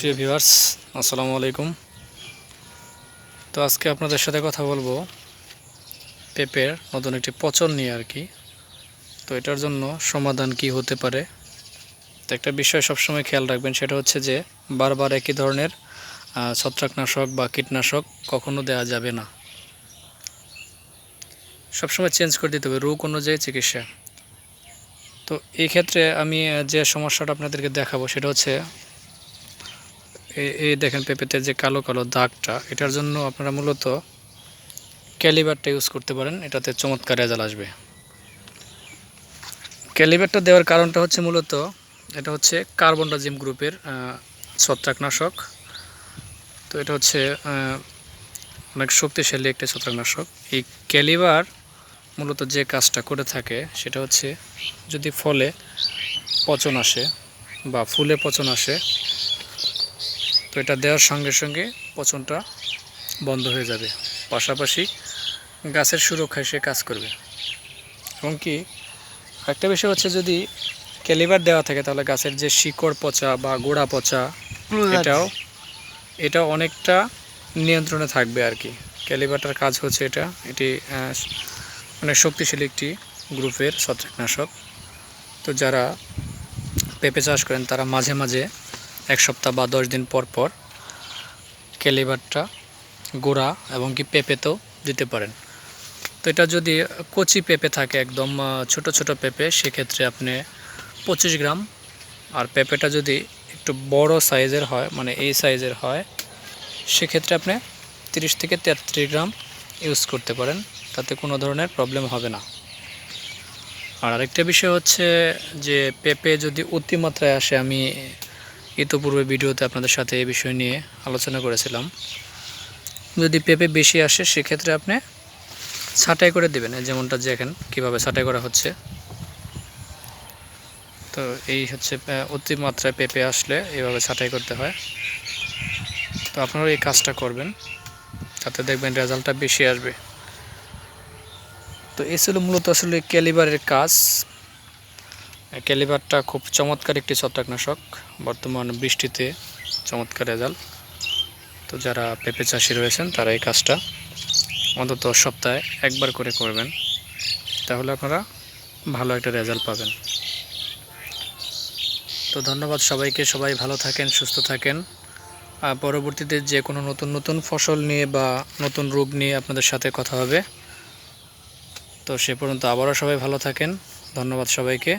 প্রিয় ভিউয়ার্স আসসালামু আলাইকুম। তো আজকে আপনাদের সাথে কথা বলব পেঁপের নতুন একটি পচন নিয়ে আর কি। তো এটার জন্য সমাধান কি হতে পারে? তো একটা বিষয় সবসময় খেয়াল রাখবেন, সেটা হচ্ছে যে বারবার একই ধরনের ছত্রাকনাশক বা কীটনাশক কখনো দেওয়া যাবে না। সবসময় চেঞ্জ করে দিতে হবে, রোগ অনুযায়ী চিকিৎসা। তো এই ক্ষেত্রে আমি যে সমস্যাটা আপনাদেরকে দেখাবো, সেটা হচ্ছে এই দেখেন পেঁপেতে যে কালো কালো দাগটা, এটার জন্য আপনারা মূলত ক্যালিবারটা ইউজ করতে পারেন, এটাতে চমৎকার রেজাল্ট আসবে। ক্যালিবারটা দেওয়ার কারণটা হচ্ছে মূলত, এটা হচ্ছে কার্বনডাজিম গ্রুপের ছত্রাকনাশক। তো এটা হচ্ছে অনেক শক্তিশালী একটি ছত্রাকনাশক। এই ক্যালিবার মূলত যে কাজটা করে থাকে, সেটা হচ্ছে যদি ফলে পচন আসে বা ফুলে পচন আসে তো এটা দেওয়ার সঙ্গে সঙ্গে পচনটা বন্ধ হয়ে যাবে। পাশাপাশি গাছের সুরক্ষায় সে কাজ করবে। এবং কি একটা বিষয় হচ্ছে যদি ক্যালিবার দেওয়া থাকে তাহলে গাছের যে শিকড় পচা বা গোড়া পচা এটাও এটা অনেকটা নিয়ন্ত্রণে থাকবে আর কি। ক্যালিবারটার কাজ হচ্ছে এটা এটি অনেক শক্তিশালী একটি গ্রুপের ছত্রাকনাশক। তো যারা পেঁপে চাষ করেন তারা মাঝে মাঝে এক সপ্তাহ বা দশ দিন পর পর ক্যালিবারটা, গোড়া এবং কি পেঁপেতেও দিতে পারেন। তো এটা যদি কচি পেঁপে থাকে, একদম ছোট ছোট পেঁপে, সেক্ষেত্রে আপনি পঁচিশ গ্রাম। আর পেঁপেটা যদি একটু বড় সাইজের হয় মানে এই সাইজের হয়, সেক্ষেত্রে আপনি তিরিশ থেকে তেত্রিশ গ্রাম ইউজ করতে পারেন। তাতে কোনো ধরনের প্রবলেম হবে না। আর আরেকটা বিষয় হচ্ছে যে, পেঁপে যদি অতিমাত্রায় আসে, আমি ইতোপূর্বে ভিডিওতে আপনাদের সাথে এই বিষয় নিয়ে আলোচনা করেছিলাম। যদি পেঁপে বেশি আসে, সেক্ষেত্রে আপনি ছাঁটাই করে দেবেন যেমনটা দেখেন কীভাবে ছাঁটাই করা হচ্ছে। তো এই হচ্ছে অতিমাত্রায় পেঁপে আসলে এভাবে ছাঁটাই করতে হয়। তো আপনারা এই কাজটা করবেন, তাতে দেখবেন রেজাল্টটা বেশি আসবে। তো এই ছিল মূলত আসলে ক্যালিবারের কাজ ক্যালিবারটা খুব চমৎকার একটি ছত্রাকনাশক। বর্তমান বৃষ্টিতে চমৎকার রেজাল্ট। তো যারা পেঁপে চাষি রয়েছেন, তারা এই কাজটা অন্তত সপ্তাহে একবার করে করবেন। তাহলে আপনারা ভালো একটা রেজাল্ট পাবেন। তো ধন্যবাদ সবাইকে। সবাই ভালো থাকেন, সুস্থ থাকেন। আর পরবর্তীতে যে কোনো নতুন নতুন ফসল নিয়ে বা নতুন রোগ নিয়ে আপনাদের সাথে কথা হবে। তো সে পর্যন্ত আবারও সবাই ভালো থাকেন। ধন্যবাদ সবাইকে।